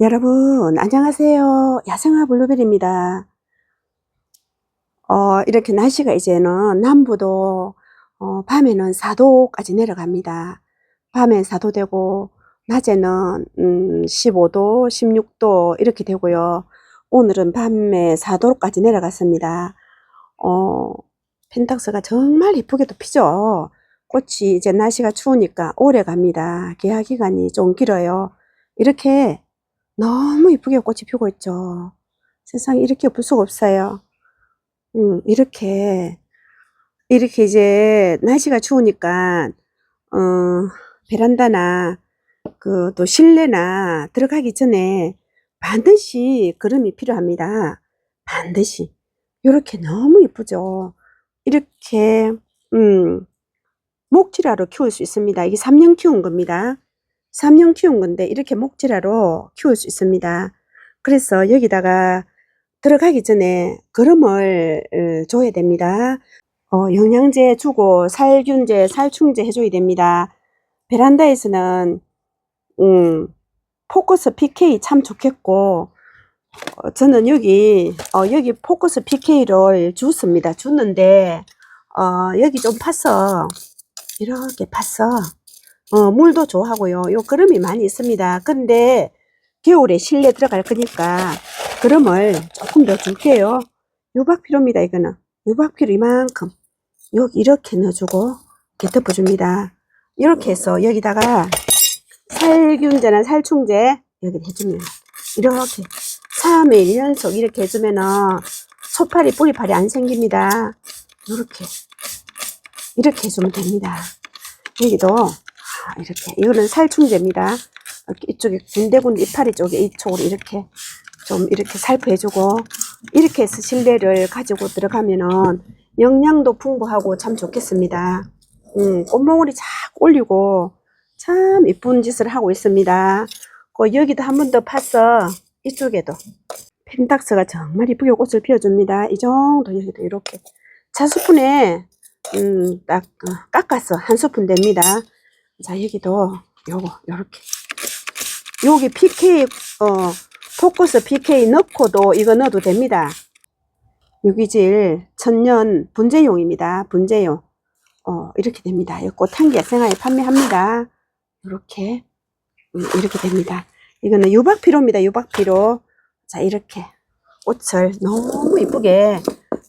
여러분, 안녕하세요. 야생화 블루베리입니다. 어, 이렇게 날씨가 이제는 남부도, 어, 밤에는 4도까지 내려갑니다. 밤엔 4도 되고, 낮에는, 음, 15도, 16도 이렇게 되고요. 오늘은 밤에 4도까지 내려갔습니다. 어, 펜탁스가 정말 이쁘게도 피죠. 꽃이 이제 날씨가 추우니까 오래 갑니다. 개화 기간이 좀 길어요. 이렇게 너무 이쁘게 꽃이 피고 있죠. 세상에 이렇게 예쁠 수가 없어요. 음, 이렇게, 이렇게 이제 날씨가 추우니까, 어, 베란다나, 그, 또 실내나 들어가기 전에 반드시 그름이 필요합니다. 반드시. 이렇게 너무 이쁘죠. 이렇게, 음, 목지라로 키울 수 있습니다. 이게 3년 키운 겁니다. 3년 키운 건데 이렇게 목지라로 키울 수 있습니다. 그래서 여기다가 들어가기 전에 거름을 어, 줘야 됩니다. 어, 영양제 주고 살균제, 살충제 해줘야 됩니다. 베란다에서는 음, 포커스 PK 참 좋겠고 어, 저는 여기 어, 여기 포커스 PK를 줬습니다. 줬는데 어, 여기 좀 팠어. 이렇게 팠어. 어, 물도 좋아하고요. 요 그름이 많이 있습니다. 근데 겨울에 실내 들어갈 거니까 그름을 조금 더 줄게요. 유박피로입니다, 이거는. 유박피로 이만큼. 여기 이렇게 넣어주고 이렇게 덮어줍니다. 이렇게 해서 여기다가 살균제나 살충제 여기 해주면 이렇게 3일 1연속 이렇게 해주면은 소파리 뿌리파리 안 생깁니다. 이렇게 이렇게 해주면 됩니다. 여기도 아, 이렇게 이거는 살충제입니다. 이쪽에 군데군데 이파리 쪽에 이쪽으로 이렇게 좀 이렇게 살포해주고 이렇게 해서 실내를 가지고 들어가면은 영양도 풍부하고 참 좋겠습니다. 음, 꽃몽울이 착 올리고 참 이쁜 짓을 하고 있습니다. 그 여기도 한 번 더 파서 이쪽에도 펜닥스가 정말 이쁘게 꽃을 피워줍니다. 이 정도 여기도 이렇게 차수푼에 음, 딱 어, 깎아서 한 스푼 됩니다. 자 여기도 요거 요렇게 여기 PK 어 포커스 PK 넣고도 이거 넣어도 됩니다. 유기질 천년 분재용입니다. 분재용 어 이렇게 됩니다. 이 꽃향기 야생화에 판매합니다. 이렇게 음, 이렇게 됩니다. 이거는 유박피로입니다. 유박피로 자 이렇게 꽃을 너무 이쁘게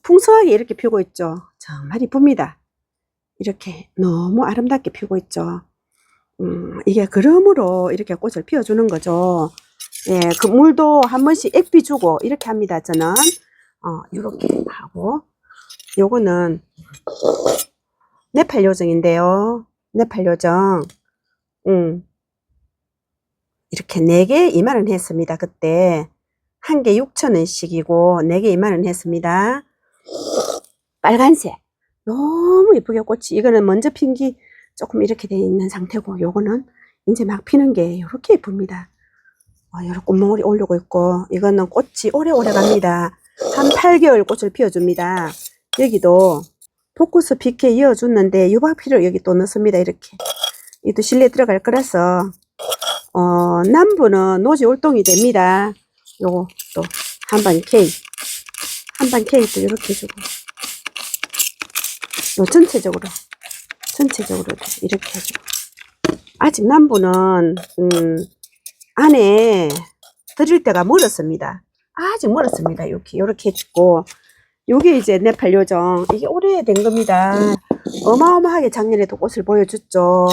풍성하게 이렇게 피우고 있죠. 정말 이쁩니다. 이렇게 너무 아름답게 피우고 있죠. 음, 이게 그름으로 이렇게 꽃을 피워주는 거죠. 예, 그 물도 한 번씩 액비 주고 이렇게 합니다. 저는 어, 이렇게 하고 요거는 네팔 요정인데요. 네팔 요정, 음, 이렇게 4개 2만 원 했습니다. 그때 한 개 6천 원씩이고 4개 2만 원 했습니다. 빨간색 너무 예쁘게 꽃이 이거는 먼저 핀기 조금 이렇게 돼 있는 상태고 요거는 이제 막 피는 게 이렇게 예쁩니다. 어, 여러 꽃몽울이 올리고 있고 이거는 꽃이 오래오래 갑니다. 한 8개월 꽃을 피워줍니다. 여기도 포커스 비케 이어줬는데 유박피를 여기 또 넣습니다. 이렇게 이도 실내 들어갈 거라서 어, 남부는 노지 올동이 됩니다. 요거 또 한반 K 한반 K도 이렇게 해주고 요 전체적으로 전체적으로 이렇게 해주고 아직 남부는 음, 안에 드릴 때가 멀었습니다. 아직 멀었습니다. 이렇게 이렇게 해주고 요게 이제 네팔 요정 이게 오래된 겁니다. 어마어마하게 작년에도 꽃을 보여줬죠.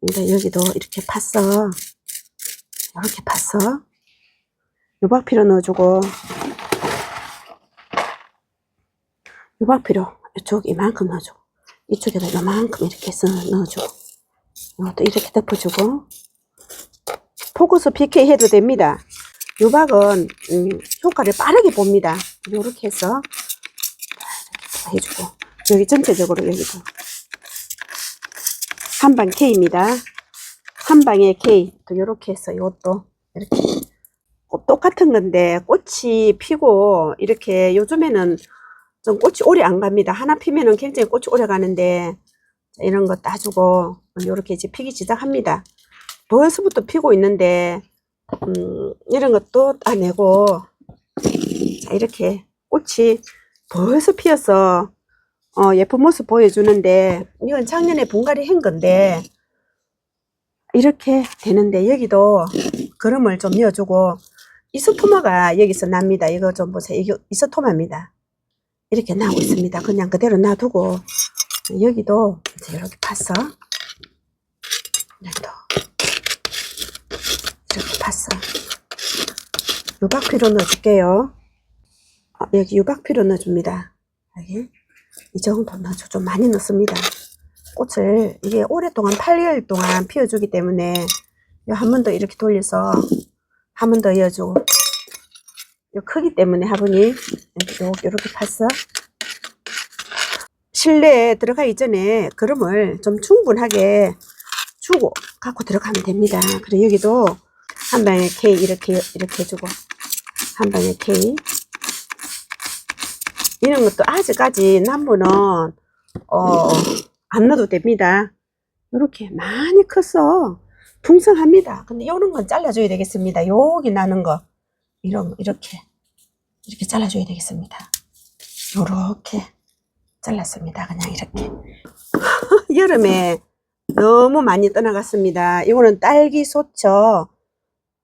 근데 여기도 이렇게 팠어. 이렇게 팠어. 유박피로 넣어주고 유박피로 이쪽 이만큼 넣어주고 이쪽에다 이만큼 이렇게 해서 넣어주고 이것도 이렇게 덮어주고 포커스 PK 해도 됩니다. 유박은 음, 효과를 빠르게 봅니다. 이렇게 해서 이렇게 해주고 여기 전체적으로 여기도 한방 K입니다. 한 방에 K 또 이렇게 해서 이것도 이렇게 어, 똑같은 건데 꽃이 피고 이렇게 요즘에는 좀 꽃이 오래 안 갑니다. 하나 피면은 굉장히 꽃이 오래 가는데 자, 이런 거 따주고 이렇게 이제 피기 시작합니다. 벌써부터 피고 있는데 음, 이런 것도 따내고, 자, 이렇게 꽃이 벌써 피어서, 어, 예쁜 모습 보여주는데, 이건 작년에 분갈이 한 건데, 이렇게 되는데, 여기도 거름을 좀 넣어주고, 이소토마가 여기서 납니다. 이거 좀 보세요. 이게 이소토마입니다. 이렇게 나오고 있습니다. 그냥 그대로 놔두고, 여기도 이제 이렇게 파서, 여기도 이렇게 파서, 유박피로 넣어줄게요. 아, 여기 유박피로 넣어줍니다. 여기 이 정도 넣어줘. 좀 많이 넣습니다. 꽃을 이게 오랫동안 8개월 동안 피워주기 때문에 한 번 더 이렇게 돌려서 한 번 더 이어주고 요 크기 때문에 화분이 이렇게 이렇게 파서 실내에 들어가기 전에 거름을 좀 충분하게 주고 갖고 들어가면 됩니다. 그리고 여기도 한 방에 K 이렇게 이렇게 해주고 한 방에 K 이런 것도 아직까지 나무는 어, 안 넣어도 됩니다. 이렇게 많이 컸어. 풍성합니다. 근데 이런 건 잘라줘야 되겠습니다. 여기 나는 거 이런 이렇게 이렇게 잘라줘야 되겠습니다. 요렇게 잘랐습니다. 그냥 이렇게 여름에 너무 많이 떠나갔습니다. 이거는 딸기 소처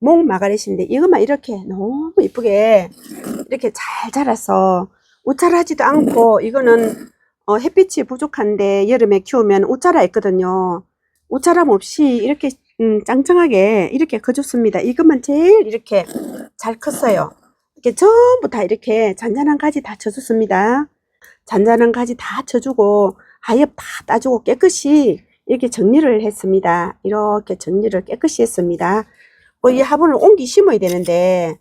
목 마가렛인데 이것만 이렇게 너무 이쁘게 이렇게 잘 자라서 우짜라지도 않고 이거는 어, 햇빛이 부족한데 여름에 키우면 우짜라 있거든요. 우짜람 없이 이렇게 음, 짱짱하게 이렇게 커줬습니다. 이것만 제일 이렇게 잘 컸어요. 이렇게 전부 다 이렇게 잔잔한 가지 다 쳐줬습니다. 잔잔한 가지 다 쳐주고 하엽 다 따주고 깨끗이 이렇게 정리를 했습니다. 이렇게 정리를 깨끗이 했습니다. 뭐 이 화분을 옮기 심어야 되는데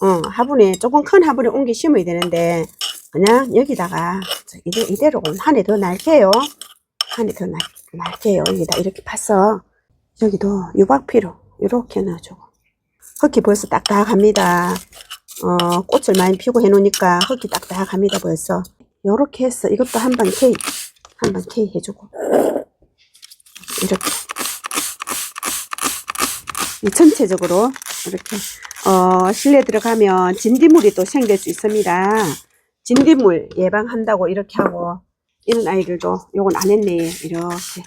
어, 화분에 조금 큰 화분에 옮기 심어야 되는데 그냥 여기다가 저 이대, 이대로 한 해 더 날게요. 한 해더 날게요. 여기다 이렇게 파서 여기도 유박피로 이렇게 넣어주고 흙이 벌써 딱딱합니다. 어, 꽃을 많이 피고 해놓으니까 흙이 딱딱합니다 벌써. 요렇게 해서 이것도 한번 K 한번 K 해주고. 이렇게. 이 전체적으로 이렇게 어, 실내 들어가면 진딧물이 또 생길 수 있습니다. 진딧물 예방한다고 이렇게 하고 이런 아이들도 요건 안 했네 이렇게.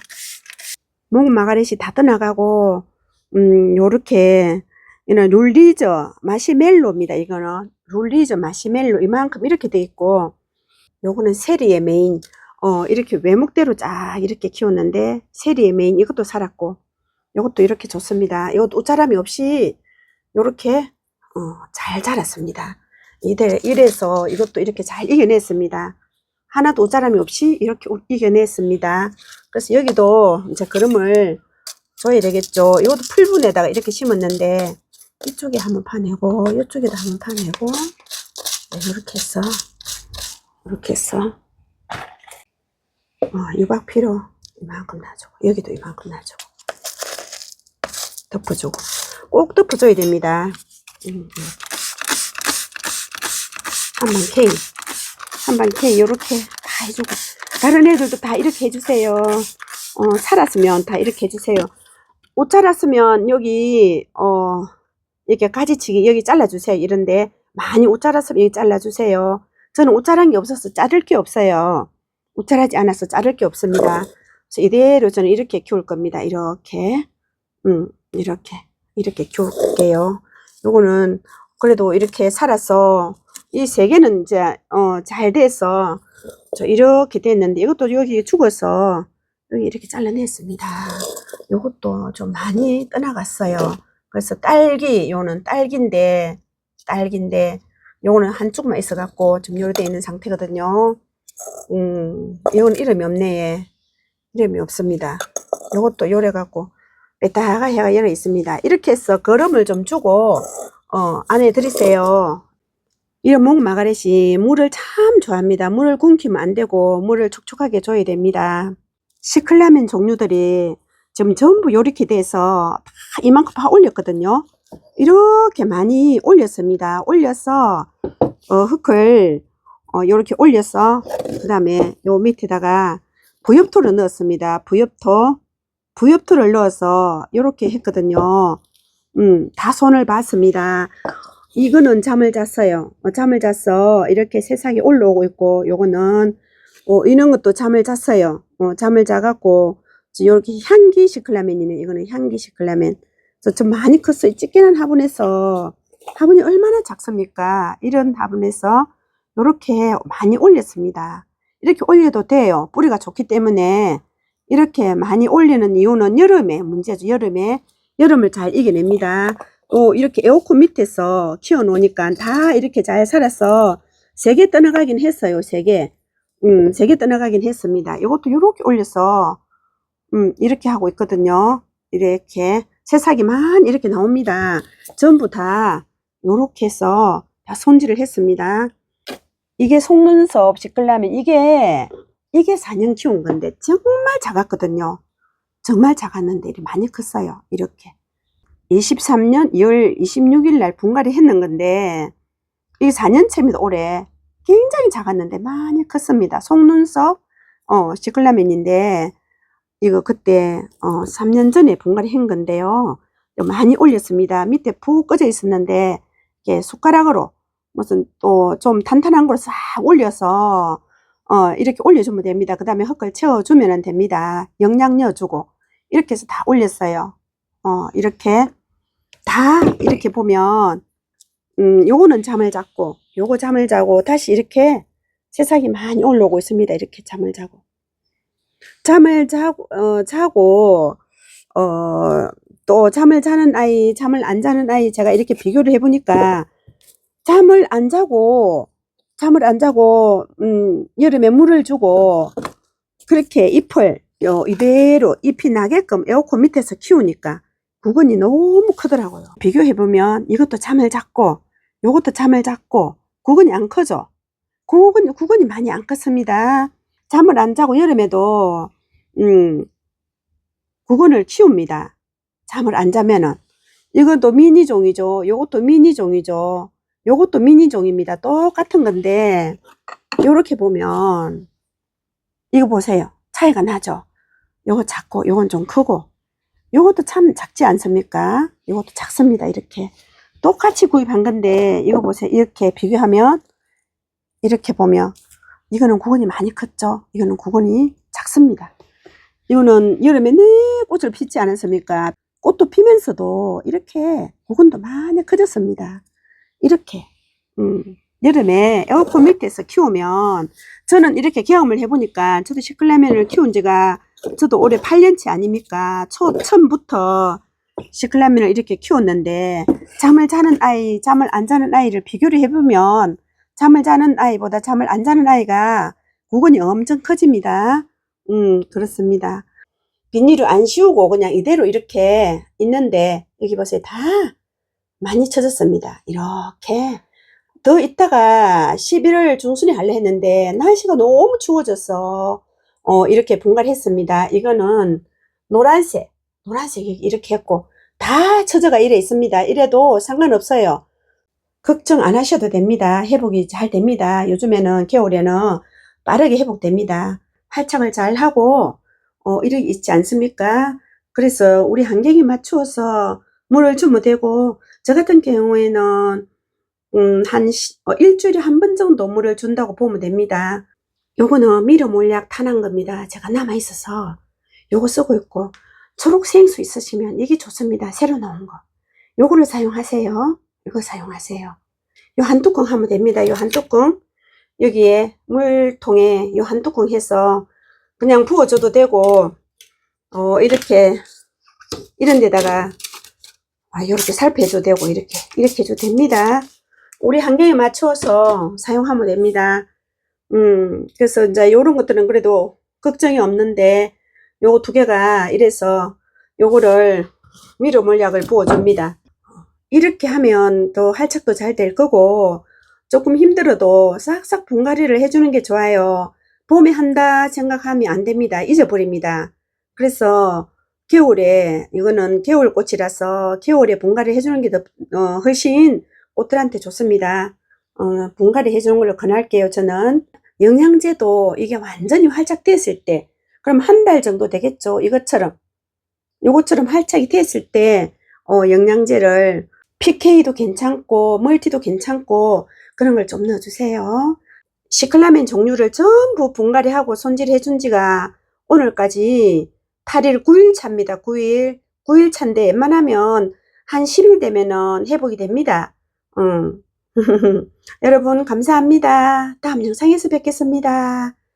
목 마가렛이 다 떠나가고 음 요렇게 이는 룰리저 마시멜로입니다. 이거는 룰리저 마시멜로 이만큼 이렇게 돼 있고 요거는 세리의 메인 어 이렇게 외목대로 쫙 이렇게 키웠는데 세리의 메인 이것도 살았고 요것도 이렇게 좋습니다. 이것도 옷자람이 없이 요렇게 어, 잘 자랐습니다. 이래, 이래서 이것도 이렇게 잘 이겨냈습니다. 하나도 옷자람이 없이 이렇게 우- 이겨냈습니다. 그래서 여기도 이제 그름을 줘야 되겠죠. 이것도 풀분에다가 이렇게 심었는데 이쪽에 한번 파내고 이쪽에도 한번 파내고 네, 이렇게 해서 이렇게 해서 어, 유박 필요 이만큼 놔주고 여기도 이만큼 놔주고 덮어주고 꼭 덮어줘야 됩니다. 음, 음. 한번 K 한번 K 요렇게 다 해주고 다른 애들도 다 이렇게 해주세요. 어, 살았으면 다 이렇게 해주세요. 옷 자랐으면 여기 어 이렇게 가지치기 여기 잘라주세요. 이런데 많이 옷 자랐으면 여기 잘라주세요. 저는 옷 자란 게 없어서 자를 게 없어요. 옷 자라지 않아서 자를 게 없습니다. 그래서 이대로 저는 이렇게 키울 겁니다. 이렇게 음 이렇게 이렇게 키울게요. 요거는 그래도 이렇게 살아서 이 세 개는 이제 어 잘 돼서 저 이렇게 됐는데 이것도 여기 죽어서 여기 이렇게 잘라냈습니다. 요것도 좀 많이 떠나갔어요. 그래서 딸기 요는 딸기인데 딸기인데 요거는 한쪽만 있어 갖고 지금 요렇게 있는 상태거든요. 음, 이건 이름이 없네. 이름이 없습니다. 요것도 요래 갖고 빼다가 해가 열어 있습니다. 이렇게 해서 거름을 좀 주고 어, 안에 들이세요. 이런 목 마가렛이 물을 참 좋아합니다. 물을 굶기면 안 되고 물을 촉촉하게 줘야 됩니다. 시클라멘 종류들이 지금 전부 요렇게 돼서 다 이만큼 다 올렸거든요. 이렇게 많이 올렸습니다. 올려서 어, 흙을 어, 요렇게 올려서 그 다음에 요 밑에다가 부엽토를 넣었습니다. 부엽토 부엽토를 넣어서 요렇게 했거든요. 음, 다 손을 봤습니다. 이거는 잠을 잤어요. 어, 잠을 잤어. 이렇게 세상에 올라오고 있고, 요거는, 어, 이런 것도 잠을 잤어요. 어, 잠을 자갖고, 이렇게 향기 시클라멘이네. 이거는 향기 시클라멘. 그래서 좀 많이 컸어요. 찌개는 화분에서, 화분이 얼마나 작습니까? 이런 화분에서, 요렇게 많이 올렸습니다. 이렇게 올려도 돼요. 뿌리가 좋기 때문에, 이렇게 많이 올리는 이유는 여름에 문제죠. 여름에 여름을 잘 이겨냅니다. 또 이렇게 에어컨 밑에서 키워놓으니까 다 이렇게 잘 살아서 세 개 떠나가긴 했어요. 세 개. 음, 세 개 떠나가긴 했습니다. 이것도 이렇게 올려서 음, 이렇게 하고 있거든요. 이렇게 새싹이만 이렇게 나옵니다. 전부 다 이렇게 해서 다 손질을 했습니다. 이게 속눈썹 시끌라면 이게 이게 4년 키운 건데 정말 작았거든요. 정말 작았는데 이렇게 많이 컸어요. 이렇게. 23년 2월 26일 날 분갈이 했는 건데 이 4년째입니다. 올해. 굉장히 작았는데 많이 컸습니다. 속눈썹 어, 시클라멘인데 이거 그때 어, 3년 전에 분갈이 한 건데요. 많이 올렸습니다. 밑에 푹 꺼져 있었는데 이렇게 숟가락으로 무슨 또 좀 탄탄한 걸 싹 올려서 어, 이렇게 올려주면 됩니다. 그 다음에 흙을 채워주면 됩니다. 영양 넣어주고. 이렇게 해서 다 올렸어요. 어, 이렇게. 다 이렇게 보면, 음, 요거는 잠을 잤고, 요거 잠을 자고, 다시 이렇게 새싹이 많이 올라오고 있습니다. 이렇게 잠을 자고. 잠을 자고, 어, 자고, 어, 또 잠을 자는 아이, 잠을 안 자는 아이, 제가 이렇게 비교를 해보니까, 잠을 안 자고, 잠을 안 자고 음, 여름에 물을 주고 그렇게 잎을 요 이대로 잎이 나게끔 에어컨 밑에서 키우니까 구근이 너무 크더라고요. 비교해 보면 이것도 잠을 잤고 요것도 잠을 잤고 구근이 안 커져. 구근 구근이 많이 안 컸습니다. 잠을 안 자고 여름에도 음 구근을 키웁니다. 잠을 안 자면은 이것도 미니 종이죠. 요것도 미니 종이죠. 요것도 미니종입니다. 똑같은 건데 요렇게 보면 이거 보세요. 차이가 나죠. 요거 작고 요건 좀 크고 요것도 참 작지 않습니까? 요것도 작습니다. 이렇게 똑같이 구입한 건데 이거 보세요. 이렇게 비교하면 이렇게 보면 이거는 구근이 많이 컸죠. 이거는 구근이 작습니다. 이거는 여름에 내 꽃을 피지 않았습니까? 꽃도 피면서도 이렇게 구근도 많이 커졌습니다. 이렇게 음, 여름에 에어컨 밑에서 키우면 저는 이렇게 경험을 해보니까 저도 시클라멘을 키운 지가 저도 올해 8년치 아닙니까 초, 처음부터 시클라멘을 이렇게 키웠는데 잠을 자는 아이 잠을 안 자는 아이를 비교를 해보면 잠을 자는 아이보다 잠을 안 자는 아이가 구근이 엄청 커집니다 음 그렇습니다 비닐을 안 씌우고 그냥 이대로 이렇게 있는데 여기 보세요 다 많이 쳐졌습니다. 이렇게 더 있다가 11월 중순에 할래 했는데 날씨가 너무 추워져서 어, 이렇게 분갈했습니다. 이거는 노란색, 노란색 이렇게 했고 다 처져가 이래 있습니다. 이래도 상관없어요. 걱정 안 하셔도 됩니다. 회복이 잘 됩니다. 요즘에는 겨울에는 빠르게 회복됩니다. 활착을 잘 하고 어, 이렇게 있지 않습니까? 그래서 우리 환경에 맞추어서 물을 주면 되고 저 같은 경우에는 음, 한 시- 어, 일주일에 한 번 정도 물을 준다고 보면 됩니다. 요거는 미려 몰약 탄한 겁니다. 제가 남아 있어서 요거 쓰고 있고 초록 생수 있으시면 이게 좋습니다. 새로 나온 거. 요거를 사용하세요. 이거 사용하세요. 요 한 뚜껑 하면 됩니다. 요 한 뚜껑 여기에 물통에 요 한 뚜껑 해서 그냥 부어줘도 되고 어 이렇게 이런 데다가 아, 이렇게 살펴줘도 되고, 이렇게, 이렇게 해도 됩니다. 우리 환경에 맞추어서 사용하면 됩니다. 음, 그래서 이제 요런 것들은 그래도 걱정이 없는데, 요거 두 개가 이래서 요거를 미로 물약을 부어줍니다. 이렇게 하면 더 활착도 잘 될 거고, 조금 힘들어도 싹싹 분갈이를 해주는 게 좋아요. 봄에 한다 생각하면 안 됩니다. 잊어버립니다. 그래서 겨울에 이거는 겨울 꽃이라서 겨울에 분갈이 해주는 게 더 어, 훨씬 꽃들한테 좋습니다. 어, 분갈이 해주는 걸로 권할게요. 저는 영양제도 이게 완전히 활착됐을 때 그럼 한 달 정도 되겠죠. 이것처럼 요것처럼 활착이 됐을 때 어, 영양제를 PK도 괜찮고 멀티도 괜찮고 그런 걸 좀 넣어주세요. 시클라멘 종류를 전부 분갈이 하고 손질해 준 지가 오늘까지 8일, 9일 차입니다. 9일. 9일 차인데 웬만하면 한 10일 되면은 회복이 됩니다. 음. 여러분 감사합니다. 다음 영상에서 뵙겠습니다.